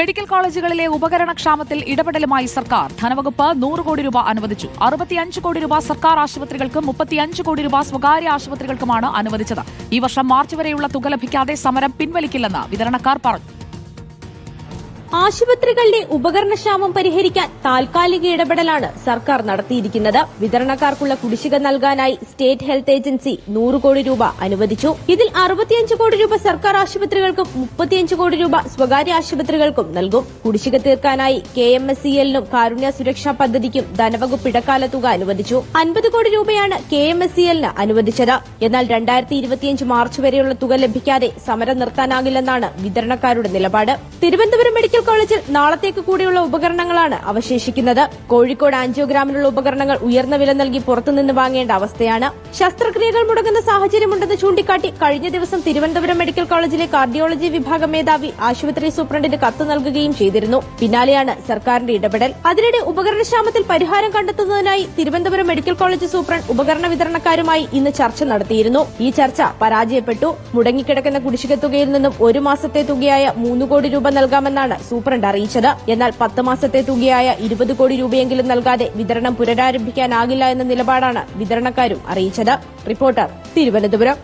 Medical കോളേജുകളിലെ ഉപകരണക്ഷാമത്തിൽ ഇടപെടലുമായി സർക്കാർ. ധനവകുപ്പ് നൂറ് കോടി രൂപ അനുവദിച്ചു. അറുപത്തിയഞ്ച് കോടി രൂപ സർക്കാർ ആശുപത്രികൾക്കും മുപ്പത്തിയഞ്ച് കോടി രൂപ സ്വകാര്യ ആശുപത്രികൾക്കുമാണ് അനുവദിച്ചത്. ഈ വർഷം മാർച്ച് വരെയുള്ള തുക ലഭിക്കാതെ സമരം പിൻവലിക്കില്ലെന്ന് വിതരണക്കാർ പറഞ്ഞു. ആശുപത്രികളുടെ ഉപകരണക്ഷാമം പരിഹരിക്കാൻ താൽക്കാലിക ഇടപെടലാണ് സർക്കാർ നടത്തിയിരിക്കുന്നത്. വിതരണക്കാർക്കുള്ള കുടിശ്ശിക നൽകാനായി സ്റ്റേറ്റ് ഹെൽത്ത് ഏജൻസി നൂറ് കോടി രൂപ അനുവദിച്ചു. ഇതിൽ അറുപത്തിയഞ്ച് കോടി രൂപ സർക്കാർ ആശുപത്രികൾക്കും മുപ്പത്തിയഞ്ച് കോടി രൂപ സ്വകാര്യ ആശുപത്രികൾക്കും നൽകും. കുടിശ്ശിക തീർക്കാനായി കെ എം എസ് സി എല്ലിനും കാരുണ്യ സുരക്ഷാ പദ്ധതിക്കും ധനവകുപ്പ് ഇടക്കാല തുക അനുവദിച്ചു. അൻപത് കോടി രൂപയാണ് കെ എം എസ് സി എല്ലിന് അനുവദിച്ചത്. എന്നാൽ രണ്ടായിരത്തി ഇരുപത്തിയഞ്ച് മാർച്ച് വരെയുള്ള തുക ലഭിക്കാതെ സമരം നിർത്താനാകില്ലെന്നാണ് വിതരണക്കാരുടെ നിലപാട്. തിരുവനന്തപുരം മെഡിക്കൽ കോളേജിൽ നാളത്തേക്ക് കൂടിയുള്ള ഉപകരണങ്ങളാണ് അവശേഷിക്കുന്നത്. കോഴിക്കോട് ആൻജിയോഗ്രാമിനുള്ള ഉപകരണങ്ങൾ ഉയർന്ന വില നൽകി പുറത്തുനിന്ന് വാങ്ങേണ്ട അവസ്ഥയാണ്. ശസ്ത്രക്രിയകൾ മുടങ്ങുന്ന സാഹചര്യമുണ്ടെന്ന് ചൂണ്ടിക്കാട്ടി കഴിഞ്ഞ ദിവസം തിരുവനന്തപുരം മെഡിക്കൽ കോളേജിലെ കാർഡിയോളജി വിഭാഗം മേധാവി ആശുപത്രി സൂപ്രണ്ടിന് കത്ത് നൽകുകയും ചെയ്തിരുന്നു. പിന്നാലെയാണ് സർക്കാരിന്റെ ഇടപെടൽ. അതിനിടെ ഉപകരണക്ഷാമത്തിൽ പരിഹാരം കണ്ടെത്തുന്നതിനായി തിരുവനന്തപുരം മെഡിക്കൽ കോളേജ് സൂപ്രണ്ട് ഉപകരണ വിതരണക്കാരുമായി ഇന്ന് ചർച്ച നടത്തിയിരുന്നു. ഈ ചർച്ച പരാജയപ്പെട്ടു. മുടങ്ങിക്കിടക്കുന്ന കുടിശ്ശിക തുകയിൽ നിന്നും ഒരു മാസത്തെ തുകയായ മൂന്ന് കോടി രൂപ നൽകാമെന്നാണ് സൂപ്രണ്ട് അറിയിച്ചത്. എന്നാൽ പത്ത് മാസത്തെ തുകയായ ഇരുപത് കോടി രൂപയെങ്കിലും നൽകാതെ വിതരണം പുനരാരംഭിക്കാനാകില്ല എന്ന നിലപാടാണ് വിതരണക്കാരും അറിയിച്ചത്. റിപ്പോർട്ടർ തിരുവനന്തപുരം.